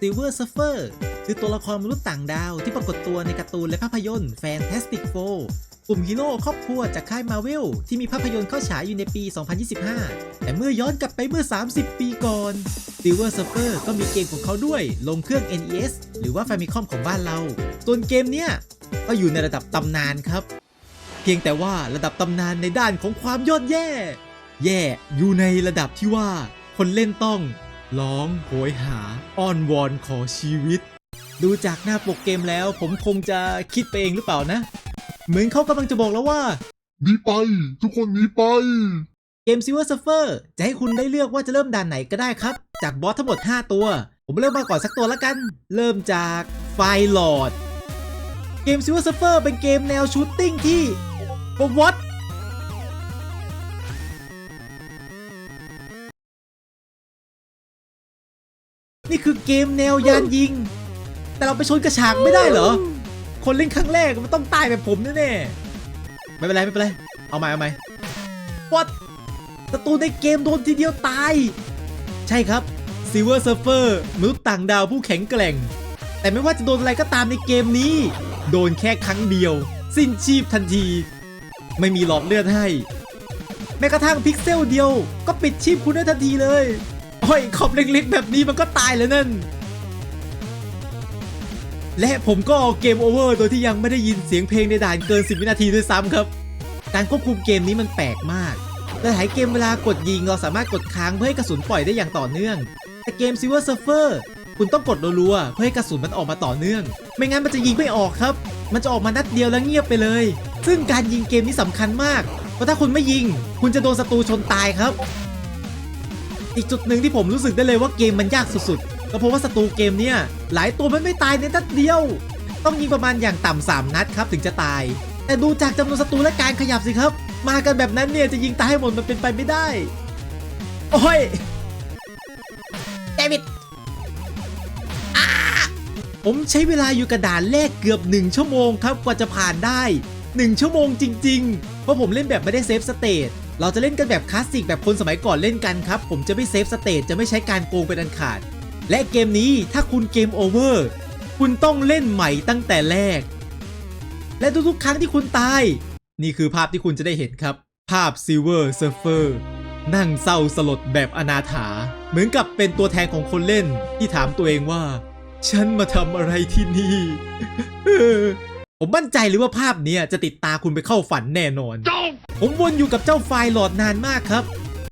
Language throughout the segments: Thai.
Silver Surfer คือตัวละครมนุษย์ต่างดาวที่ปรากฏตัวในการ์ตูนและภาพยนตร์ Fantastic Four กลุ่มฮีโร่ครอบครัวจากค่ายมาเวลที่มีภาพยนตร์เข้าฉายอยู่ในปี 2025 แต่เมื่อย้อนกลับไปเมื่อ 30 ปีก่อน Silver Surfer ก็มีเกมของเขาด้วยลงเครื่อง NES หรือว่า Famicom ของบ้านเรา ส่วนเกมเนี้ยก็อยู่ในระดับตำนานครับ เพียงแต่ว่าระดับตำนานในด้านของความยอดแย่ แย่อยู่ในระดับที่ว่าคนเล่นต้อง ร้องโหยหา อ้อนวอนขอชีวิต ดูจากหน้าปกเกมแล้ว ผมคงจะคิดไปเองหรือเปล่านะ เหมือนเขากำลังจะบอกแล้วว่าหนีไป ทุกคนหนีไป เกม Silver Surfer จะให้คุณได้เลือกว่าจะเริ่มด่านไหนก็ได้ครับ จากบอสทั้งหมด 5 ตัว ผมเริ่มมาก่อนสักตัวแล้วกัน เริ่มจากไฟลอดเกม Silver Surfer เป็นเกมแนวชูตติ้งที่วอ นี่คือเกมแนวยานยิง แต่เราไปชนกระฉากไม่ได้เหรอ คนเล่นครั้งแรกมันต้องตายแบบผมแน่ๆไม่เป็นไรไม่เป็นไร เอาใหม่เอาใหม่ What ศัตรูในเกมโดนทีเดียวตาย ใช่ครับ Silver Surfer มนุษย์ต่างดาวผู้แข็งแกร่ง แต่ไม่ว่าจะโดนอะไรก็ตามในเกมนี้ โดนแค่ครั้งเดียว สิ้นชีพทันที ไม่มีหลอดเลือดให้ แม้กระทั่งพิกเซลเดียวก็ปิดชีพคุณได้ทันทีเลย โอ้ยขอบเล็กๆ แบบนี้มันก็ตายแล้วนั่น และผมก็เกมโอเวอร์โดยที่ยังไม่ได้ยินเสียงเพลงในด่านเกิน 10 วินาทีด้วยซ้ำครับ การควบคุมเกมนี้มันแปลกมากหลายเกมเวลากดยิงเราสามารถกดค้างเพื่อให้กระสุนปล่อยได้อย่างต่อเนื่อง แต่เกม Silver Surfer คุณต้องกดรัวๆเพื่อให้กระสุนมันออกมาต่อเนื่อง ไม่งั้นมันจะยิงไม่ออกครับ มันจะออกมานัดเดียวแล้วเงียบไปเลย ซึ่งการยิงเกมนี้สำคัญมาก เพราะถ้าคุณไม่ยิง คุณจะโดนศัตรูชนตายครับ อีกจุดหนึ่งที่ผมรู้สึกได้เลยว่าเกมมันยากสุดๆ ก็เพราะว่าศัตรูเกมเนี้ยหลายตัวมันไม่ตายในนัดเดียว ต้องยิงประมาณอย่างต่ำสามนัดครับถึงจะตาย แต่ดูจากจำนวนศัตรูและการขยับสิครับ มากันแบบนั้นเนี่ยจะยิงตายให้หมดมันเป็นไปไม่ได้ โอ้ยเดวิดผมใช้เวลาอยู่กระดานแรกเกือบ1ชั่วโมงครับกว่าจะผ่านได้ 1 ชั่วโมงจริง ๆ เพราะผมเล่นแบบไม่ได้เซฟสเตท เราจะเล่นกันแบบคลาสสิกแบบคนสมัยก่อนเล่นกันครับ ผมจะไม่เซฟสเตทจะไม่ใช้การโกงเป็นอันขาด และเกมนี้ถ้าคุณเกมโอเวอร์คุณต้องเล่นใหม่ตั้งแต่แรก และทุกๆ ครั้งที่คุณตาย นี่คือภาพที่คุณจะได้เห็นครับ ภาพ Silver Surfer นั่งเศร้าสลดแบบอนาถา เหมือนกับเป็นตัวแทนของคนเล่นที่ถามตัวเองว่า ฉันมาทำอะไรที่นี่ ผมมั่นใจเลยว่าภาพนี้จะติดตาคุณไปเข้าฝันแน่นอน ผมวนอยู่กับเจ้าไฟล์หลอดนานมากครับ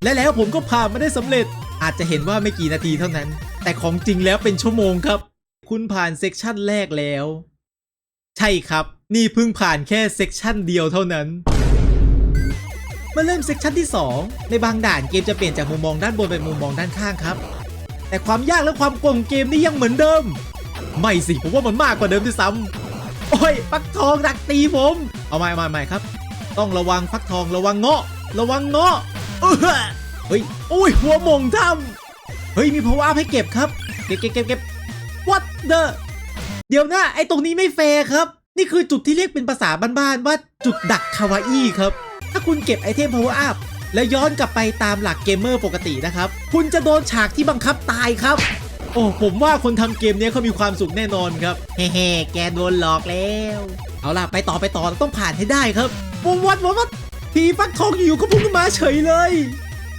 และแล้วผมก็ผ่านมาได้สำเร็จ อาจจะเห็นว่าไม่กี่นาทีเท่านั้น แต่ของจริงแล้วเป็นชั่วโมงครับ คุณผ่านเซกชันแรกแล้ว ใช่ครับ นี่เพิ่งผ่านแค่เซกชันเดียวเท่านั้นมื่อเริ่มเซกชันที่ 2 ในบางด่านเกมจะเปลี่ยนจากมุมมองด้านบนเป็นมุมมองด้านข้างครับ แต่ความยากและความกลมเกมนี่ยังเหมือนเดิม ไม่สิผมว่ามันมากกว่าเดิมด้วยซ้ำโอ้ยฟักทองดักตีผม เอาใหม่ใหม่ใหม่ครับ ต้องระวังฟักทองระวังเงาะ ระวังเงาะเออเฮ้ยอุ้ยหัวหมงทำเฮ้ยมีพาวาให้เก็บครับ เก็บเก็บเก็บเก็บ what the เดี๋ยวนะไอ้ตรงนี้ไม่แฟร์ครับ นี่คือจุดที่เรียกเป็นภาษาบ้านๆว่าจุดดักคาวาอี้ครับ ถ้าคุณเก็บไอเทม power up แล้วย้อนกลับไปตามหลักเกมเมอร์ปกตินะครับ คุณจะโดนฉากที่บังคับตายครับ โอ้ผมว่าคนทำเกมเนี้ยเขามีความสุขแน่นอนครับ เฮ้ๆแกโดนหลอกแล้ว เอาล่ะไปต่อไปต่อเราต้องผ่านให้ได้ครับ วัดวัดวัดวัดผีฟักทองอยู่ก็พุ่งขึ้นมาเฉยเลย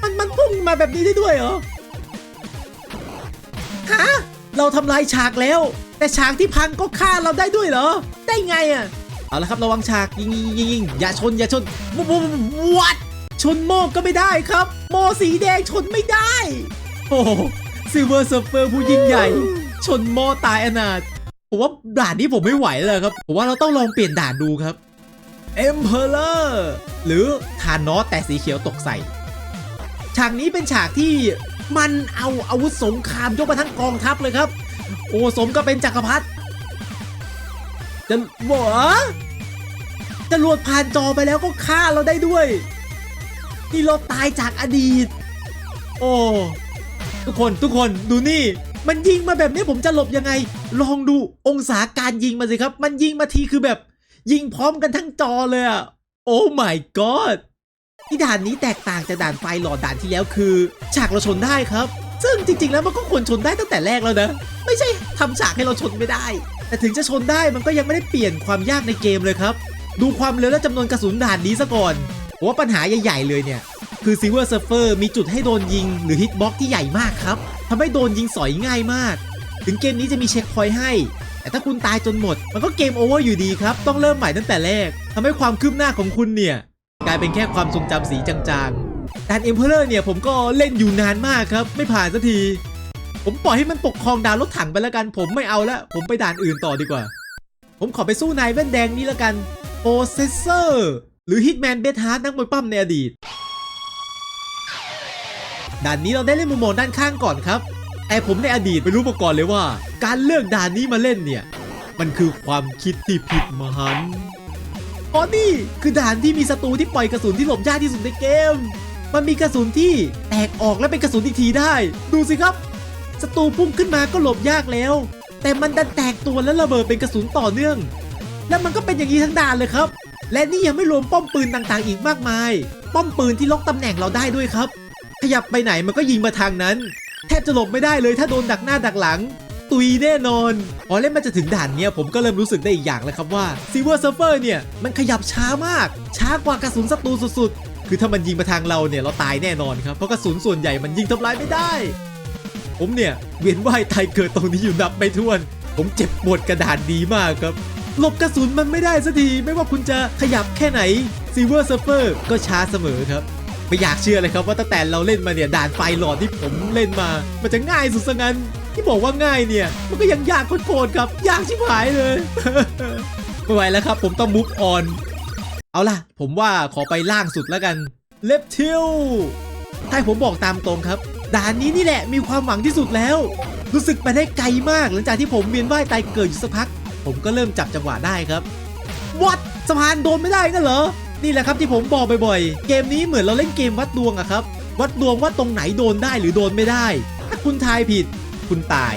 มันมันพุ่งมาแบบนี้ได้ด้วยเหรอฮะเราทำลายฉากแล้ว แต่ฉากที่พังก็ฆ่าเราได้ด้วยเหรอ ได้ไงอะเอาละครับระวังฉากยิงยิงยิงอย่าชนอย่าชนวัดวัดชนโมก็ไม่ได้ครับ โมสีแดงชนไม่ได้ โอ้ซิลเวอร์เซฟเฟอร์ผู้ยิ่งใหญ่ ชนโมตายอนาถผมว่าด่านนี้ผมไม่ไหวเลยครับ ผมว่าเราต้องลองเปลี่ยนด่านดูครับ Emperor หรือทานอสแต่สีเขียวตกใส่ ฉากนี้เป็นฉากที่มันเอาอาวุธสงครามยกมาทั้งกองทัพเลยครับ โอ้สมก็เป็นจักรพรรดิจะหวจะรวดผ่านจอไปแล้วก็ฆ่าเราได้ด้วย นี่เราตายจากอดีต โอ้ทุกคนทุกคนดูนี่ มันยิงมาแบบนี้ผมจะหลบยังไง ลองดูองศาการยิงมาสิครับ มันยิงมาทีคือแบบ ยิงพร้อมกันทั้งจอเลยอะโอ้ my god ที่ด่านนี้แตกต่างจากด่านไฟหลอดด่านที่แล้วคือ ฉากเราชนได้ครับ ซึ่งจริง ๆ แล้วมันก็ควรชนได้ตั้งแต่แรกแล้วนะ ไม่ใช่ทำฉากให้เราชนไม่ได้ แต่ถึงจะชนได้มันก็ยังไม่ได้เปลี่ยนความยากในเกมเลยครับ ดูความเร็วและจำนวนกระสุนด่านนี้ซะก่อนว่าปัญหาใหญ่ๆเลยเนี่ยคือ Silver Surfer มีจุดให้โดนยิงหรือฮิตบ็อกที่ใหญ่มากครับทำให้โดนยิงสอยง่ายมาก ถึงเกมนี้จะมีเช็คพอยต์ให้ แต่ถ้าคุณตายจนหมด มันก็เกมโอเวอร์อยู่ดีครับ ต้องเริ่มใหม่ตั้งแต่แรกทำให้ความคืบหน้าของคุณเนี่ย กลายเป็นแค่ความทรงจำสีจางๆด่านเอ็มเพลอร์เนี่ยผมก็เล่นอยู่นานมากครับ ไม่ผ่านสักที ผมปล่อยให้มันปกครองดาวรถถังไปแล้วกัน ผมไม่เอาละผมไปด่านอื่นต่อดีกว่า ผมขอไปสู้นายแว่นแดงนี่แล้วกันโ o เซสเซอร์หรือฮิตแมนเบทฮาร์ดนักมวยปั้มในอดีตด่านนี้เราได้เล่นมุมมองด้านข้างก่อนครับ แต่ผมในอดีตไม่รู้มาก่อนเลยว่า การเลือกด่านนี้มาเล่นเนี่ย มันคือความคิดที่ผิดมหันต์อ๋อนี่คือด่านที่มีศัตรูที่ปล่อยกระสุนที่หลบยากที่สุดในเกม มันมีกระสุนที่แตกออกและเป็นกระสุนอีกทีได้ ดูสิครับศัตรูพุ่งขึ้นมาก็หลบยากแล้ว แต่มันดันแตกตัวและระเบิดเป็นกระสุนต่อเนื่อง และมันก็เป็นอย่างนี้ทั้งด่านเลยครับ และนี่ยังไม่รวมป้อมปืนต่างๆ อีกมากมาย ป้อมปืนที่ล็อกตำแหน่งเราได้ด้วยครับ ขยับไปไหนมันก็ยิงมาทางนั้น แทบจะหลบไม่ได้เลยถ้าโดนดักหน้าดักหลัง ตุยแน่นอนพอเล่นมันจะถึงด่านเนี้ยผมก็เริ่มรู้สึกได้อีกอย่างแล้วครับว่า Silver Surfer เนี่ย มันขยับช้ามาก ช้ากว่ากระสุนศัตรูสุดๆ คือถ้ามันยิงมาทางเราเนี่ยเราตายแน่นอนครับเพราะกระสุนส่วนใหญ่มันยิงทำลายไม่ได้ ผมเนี่ยเวียนว่ายตายเกิดตรงนี้อยู่นับไม่ถ้วน ผมเจ็บปวดกระดานดีมากครับหลบกระสุนมันไม่ได้สักทีไม่ว่าคุณจะขยับแค่ไหน Silver Surfer ก็ช้าเสมอครับ ไม่อยากเชื่อเลยครับว่าตั้งแต่เราเล่นมาเนี่ยด่านไฟหลอดที่ผมเล่นมา มันจะง่ายสุดซะงั้น ที่บอกว่าง่ายเนี่ย มันก็ยังยากโคตรครับ ยากชิบหายเลย ไม่ไหวแล้วครับ ผมต้องมุกออน เอาล่ะ ผมว่าขอไปล่างสุดแล้วกัน เล็บเทิลถ้าผมบอกตามตรงครับ ด่านนี้นี่แหละมีความหวังที่สุดแล้ว รู้สึกไปได้ไกลมากหลังจากที่ผมเวียนว่ายตายเกิดอยู่สักพัก ผมก็เริ่มจับจังหวะได้ครับวัดสะพานโดนไม่ได้กันเหรอ นี่แหละครับที่ผมบอกบ่อยๆ เกมนี้เหมือนเราเล่นเกมวัดดวงอะครับ วัดดวงว่าตรงไหนโดนได้หรือโดนไม่ได้ ถ้าคุณทายผิด คุณตาย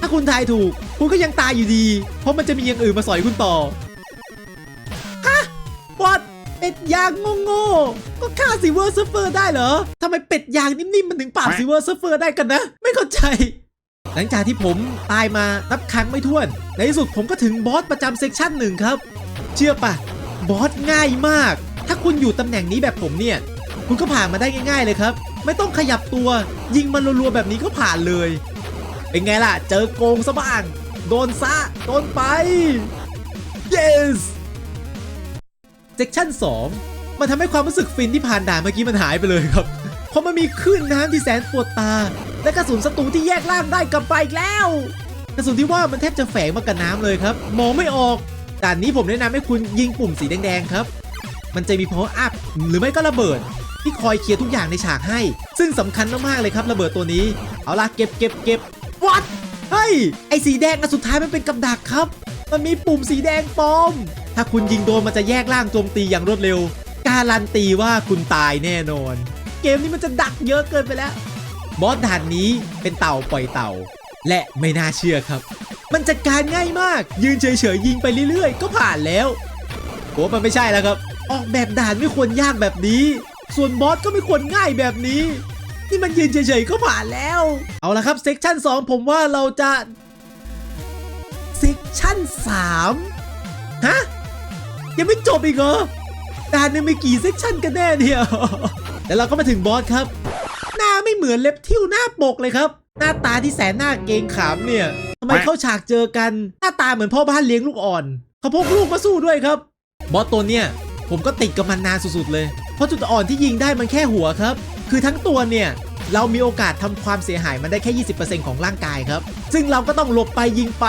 ถ้าคุณทายถูก คุณก็ยังตายอยู่ดี เพราะมันจะมีอย่างอื่นมาสอยคุณต่อฮะวัดเป็ดยางโง่ๆก็ฆ่าซิเวอร์เซฟเฟอร์ได้เหรอทำไมเป็ดยางนิ่มๆมันถึงปราบซิเวอร์เซฟเฟอร์ได้กันนะ ไม่เข้าใจหลังจากที่ผมตายมานับครั้งไม่ถ้วน ในที่สุดผมก็ถึงบอสประจำเซกชันหนึ่งครับ เชื่อปะ บอสง่ายมาก ถ้าคุณอยู่ตำแหน่งนี้แบบผมเนี่ย คุณก็ผ่านมาได้ง่าย ๆ เลยครับ ไม่ต้องขยับตัว ยิงมันรัวๆแบบนี้ก็ผ่านเลย เป็นไงล่ะ เจอโกงซะบ้าง โดนซะ โดนไป yes เซกชัน2 มันทำให้ความรู้สึกฟินที่ผ่านด่านเมื่อกี้มันหายไปเลยครับ เพราะมันมีคลื่นน้ำที่แสนปวดตา และกระสุนศัตรูที่แยกล่างได้กลับไปอีกแล้ว กระสุนที่ว่ามันแทบจะแฝงมากับน้ำเลยครับ มองไม่ออก ด่านนี้ผมแนะนำให้คุณยิงปุ่มสีแดงๆครับ มันจะมี power up หรือไม่ก็ระเบิด ที่คอยเคลียร์ทุกอย่างในฉากให้ ซึ่งสำคัญมากๆเลยครับระเบิดตัวนี้ เอาล่ะเก็บเก็บเก็บ what เฮ้ยไอสีแดงอันสุดท้ายมันเป็นกับดักครับ มันมีปุ่มสีแดงปลอม ถ้าคุณยิงโดนมันจะแยกร่างโจมตีอย่างรวดเร็ว การันตีว่าคุณตายแน่นอน เกมนี้มันจะดักเยอะเกินไปแล้วบอสด่านนี้เป็นเต่าปล่อยเต่า และไม่น่าเชื่อครับ มันจัดการง่ายมาก ยืนเฉยๆยิงไปเรื่อยๆ ก็ผ่านแล้วโอ้มันไม่ใช่แล้วครับ ออกแบบด่านไม่ควรยากแบบนี้ ส่วนบอสก็ไม่ควรง่ายแบบนี้ นี่มันยืนเฉยๆก็ผ่านแล้ว เอาละครับเซกชัน2 ผมว่าเราจะเซกชัน3ฮะยังไม่จบอีกเหรอด่านนึงมีกี่เซกชันกันแน่เนี่ยแล้วเราก็มาถึงบอสครับ หน้าไม่เหมือนเล็บทิวหน้าปกเลยครับ หน้าตาที่แสนหน้าเกงขามเนี่ย ไมเข้าฉากเจอกัน หน้าตาเหมือนพ่อบ้านเลี้ยงลูกอ่อน เขาพกลูกมาสู้ด้วยครับบอสตัวเนี่ยผมก็ติดกับมันนานสุดๆเลย เพราะจุดอ่อนที่ยิงได้มันแค่หัวครับ คือทั้งตัวเนี่ยเรามีโอกาสทำความเสียหายมันได้แค่ 20%ของร่างกายครับ ซึ่งเราก็ต้องหลบไปยิงไป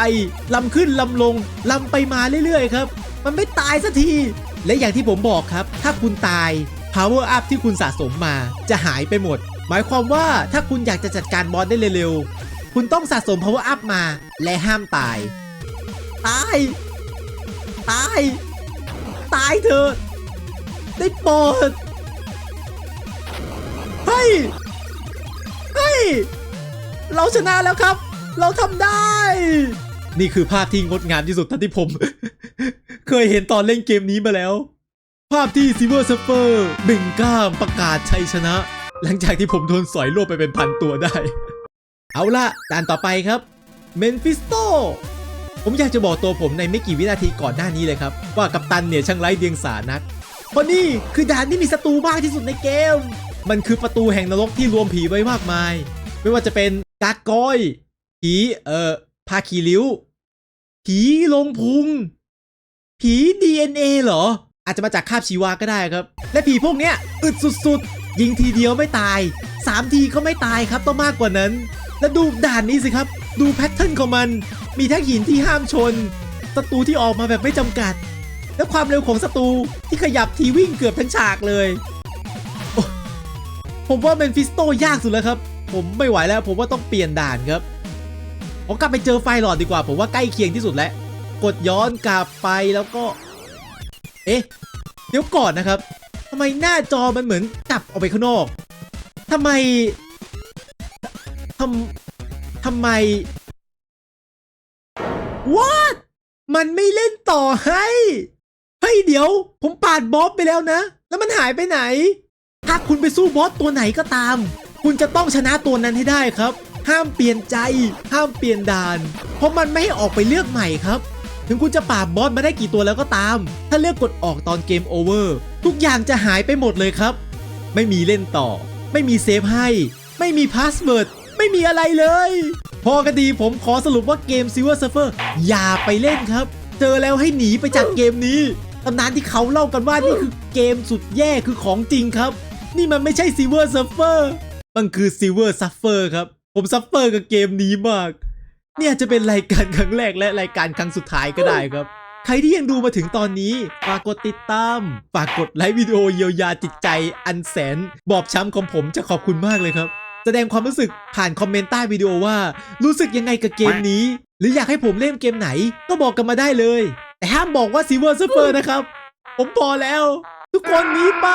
ลำขึ้นลำลงลำไปมาเรื่อยๆครับ มันไม่ตายสักที และอย่างที่ผมบอกครับ ถ้าคุณตาย power up ที่คุณสะสมมาจะหายไปหมด หมายความว่าถ้าคุณอยากจะจัดการบอสได้เร็วๆ คุณต้องสะสม power up มา และห้ามตาย ตาย ตาย ตายเถอะ ได้โปรดเฮ้ย เฮ้ย เราชนะแล้วครับ เราทำได้ นี่คือภาพที่งดงามที่สุดท่าที่ผม เคยเห็นตอนเล่นเกมนี้มาแล้ว ภาพที่ซิเวอร์เซฟเฟอร์เบ่งกล้ามประกาศชัยชนะ หลังจากที่ผมโดนสอยรวบไปเป็นพันตัวได้ เอาละด่านต่อไปครับเมนฟิสโตผมอยากจะบอกตัวผมในไม่กี่วินาทีก่อนหน้านี้เลยครับ ว่ากัปตันเนี่ยช่างไร้เดียงสานักเพราะนี่คือด่านที่มีศัตรูมากที่สุดในเกม มันคือประตูแห่งนรกที่รวมผีไว้มากมาย ไม่ว่าจะเป็นกากกอยผีเอ่อพาคีริ้ว ผีลงพุง ผี DNA เหรอ อาจจะมาจากคาบชีวาก็ได้ครับ และผีพวกเนี้ยอึดสุดๆ ยิงทีเดียวไม่ตาย 3 ทีก็ไม่ตายครับต้องมากกว่านั้น แล้วดูด่านนี้สิครับ ดูแพทเทิร์นของมัน มีทั้งหินที่ห้ามชนศัตรูที่ออกมาแบบไม่จำกัด และความเร็วของศัตรูที่ขยับทีวิ่งเกือบทั้งฉากเลย ผมว่าเมนฟิสโตยากสุดแล้วครับ ผมไม่ไหวแล้ว ผมว่าต้องเปลี่ยนด่านครับผมกลับไปเจอไฟหลอดดีกว่า ผมว่าใกล้เคียงที่สุดแล้ว กดย้อนกลับไปแล้วก็ เอ๊ะ เดี๋ยวก่อนนะครับทำไมหน้าจอมันเหมือนกลับออกไปข้างนอกทำไม ทำทำไม what มันไม่เล่นต่อให้ เฮ้ยเดี๋ยว ผมปาดบอสไปแล้วนะ แล้วมันหายไปไหน ถ้าคุณไปสู้บอสตัวไหนก็ตาม คุณจะต้องชนะตัวนั้นให้ได้ครับ ห้ามเปลี่ยนใจ ห้ามเปลี่ยนด่าน เพราะมันไม่ให้ออกไปเลือกใหม่ครับ ถึงคุณจะปราบบอสมาได้กี่ตัวแล้วก็ตาม ถ้าเลือกกดออกตอนเกมโอเวอร์ทุกอย่างจะหายไปหมดเลยครับ ไม่มีเล่นต่อ ไม่มีเซฟให้ ไม่มีพาสเวิร์ด ม่มีอะไรเลย พอกันดีผมขอสรุปว่าเกม Silver Surfer อย่าไปเล่นครับ เจอแล้วให้หนีไปจากเกมนี้ตำนานที่เขาเล่ากันว่านี่คือเกมสุดแย่คือของจริงครับ นี่มันไม่ใช่ Silver Surfer มันคือ Silver Suffer ครับ ผมซัฟเฟอร์กับเกมนี้มาก เนี่ยจะเป็นรายการครั้งแรกและรายการครั้งสุดท้ายก็ได้ครับใครที่ยังดูมาถึงตอนนี้ ฝากกดติดตาม ฝากกดไลค์วิดีโอเยียวยาจิตใจอันแสน บอบช้ำของผมจะขอบคุณมากเลยครับ ดงความรู้สึกผ่านคอมเมนต์ใต้วิดีโอว่า รู้สึกยังไงกับเกมนี้ หรืออยากให้ผมเล่นเกมไหน ก็บอกกันมาได้เลย แต่ห้ามบอกว่าซีเวอร์ซูเปอร์นะครับ ผมพอแล้ว ทุกคนหนีไป